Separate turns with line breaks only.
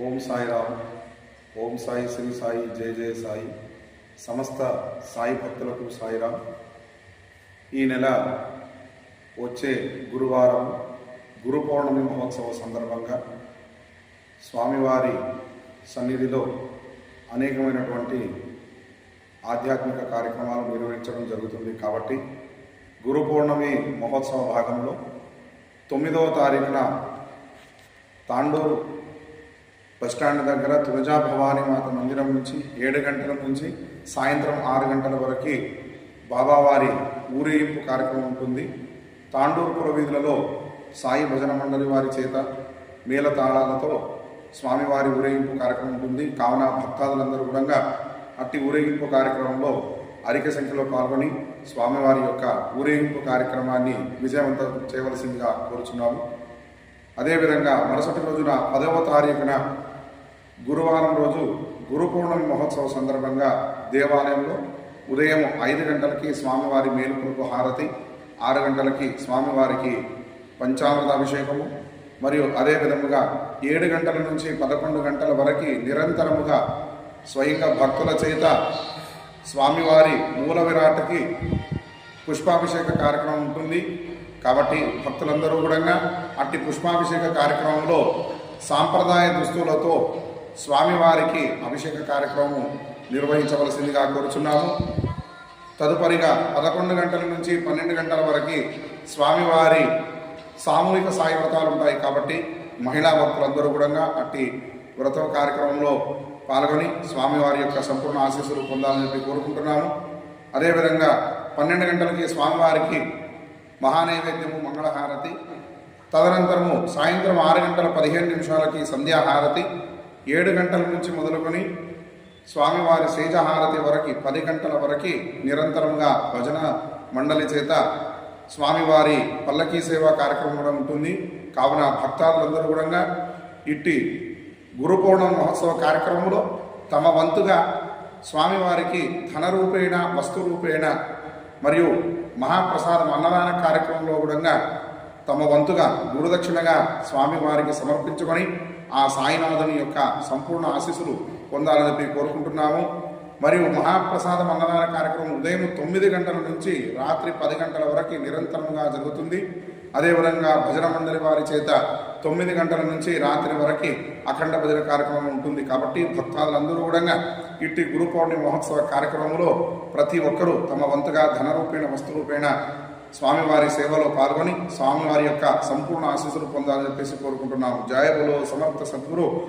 ఓం సాయిరామ్ ఓం సాయి శ్రీ సాయి జయ జయ సాయి సమస్త సాయి భక్తులకు సాయిరామ్ ఈ నెల వచ్చే గురువారం గురు పౌర్ణమి మహోత్సవ సందర్భంగా స్వామివారి సన్నిధిలో అనేకమైనటువంటి ఆధ్యాత్మిక కార్యక్రమాలు నిర్వహించడం జరుగుతుంది కాబట్టి గురు పౌర్ణమి మహోత్సవ భాగంలో తొమ్మిదవ తారీఖున తాండూరు బస్టాండ్ దగ్గర తులజా భవానీ మాత మందిరం నుంచి ఏడు గంటల నుంచి సాయంత్రం ఆరు గంటల వరకు బాబావారి ఊరేగింపు కార్యక్రమం ఉంటుంది. తాండూరు పురవీధులలో సాయి భజన మండలి వారి చేత మేళ తాళాలతో స్వామివారి ఊరేగింపు కార్యక్రమం ఉంటుంది. కావున భక్తాదులందరూ కూడా అట్టి ఊరేగింపు కార్యక్రమంలో అధిక సంఖ్యలో పాల్గొని స్వామివారి యొక్క ఊరేగింపు కార్యక్రమాన్ని విజయవంతం చేయవలసిందిగా కోరుచున్నాము. అదేవిధంగా మరుసటి రోజున పదవ తారీఖున గురువారం రోజు గురు పౌర్ణమి మహోత్సవ సందర్భంగా దేవాలయంలో ఉదయం ఐదు గంటలకి స్వామివారి మేలుకొలుపు హారతి ఆరు గంటలకి స్వామివారికి పంచామృత అభిషేకము మరియు అదే విధముగా ఏడు గంటల నుంచి పదకొండు గంటల వరకు నిరంతరముగా స్వయంగా భక్తుల చేత స్వామివారి మూల విరాటకి పుష్పాభిషేక కార్యక్రమం ఉంటుంది. కాబట్టి భక్తులందరూ కూడా అట్టి పుష్పాభిషేక కార్యక్రమంలో సాంప్రదాయ దుస్తులతో స్వామివారికి అభిషేక కార్యక్రమం నిర్వహించవలసిందిగా కోరుచున్నాము. తదుపరిగా పదకొండు గంటల నుంచి పన్నెండు గంటల వరకు స్వామివారి సామూహిక సాయి వ్రతాలు ఉంటాయి కాబట్టి మహిళా భక్తులందరూ కూడా అట్టి వ్రత కార్యక్రమంలో పాల్గొని స్వామివారి యొక్క సంపూర్ణ ఆశీస్సులు పొందాలని చెప్పి కోరుకుంటున్నాము. అదేవిధంగా పన్నెండు గంటలకి స్వామివారికి మహానైవేద్యము మంగళహారతి తదనంతరము సాయంత్రం ఆరు గంటల పదిహేను నిమిషాలకి సంధ్యాహారతి ఏడు గంటల నుంచి మొదలుకొని స్వామివారి శేజహారతి వరకు పది గంటల వరకు నిరంతరంగా భజన మండలి చేత స్వామివారి పల్లకీ సేవా కార్యక్రమం కూడా ఉంటుంది. కావున భక్తాదులందరూ కూడా ఇట్టి గురు పౌర్ణమి మహోత్సవ కార్యక్రమంలో తమ వంతుగా స్వామివారికి ధన రూపేణ వస్తు రూపేణ మరియు మహాప్రసాదం అన్నదాన కార్యక్రమంలో కూడా తమ వంతుగా గురుదక్షిణగా స్వామివారికి సమర్పించుకొని ఆ సాయినాథుని యొక్క సంపూర్ణ ఆశీస్సులు పొందాలని చెప్పి కోరుకుంటున్నాము. మరియు మహాప్రసాద అన్నదాన కార్యక్రమం ఉదయం తొమ్మిది గంటల నుంచి రాత్రి పది గంటల వరకు నిరంతరంగా జరుగుతుంది. అదేవిధంగా భజన మండలి వారి చేత తొమ్మిది గంటల నుంచి రాత్రి వరకు అఖండ భజన కార్యక్రమం ఉంటుంది. కాబట్టి భక్తాదులందరూ కూడా ఇట్టి గురు పౌర్ణి మహోత్సవ కార్యక్రమంలో ప్రతి ఒక్కరూ తమ వంతుగా ధనరూపేణ వస్తురూపేణ స్వామివారి సేవలో పాల్గొని స్వామివారి యొక్క సంపూర్ణ ఆశీస్సులు పొందాలని చెప్పేసి కోరుకుంటున్నాము. జయ బలో సమర్థ సద్గురు.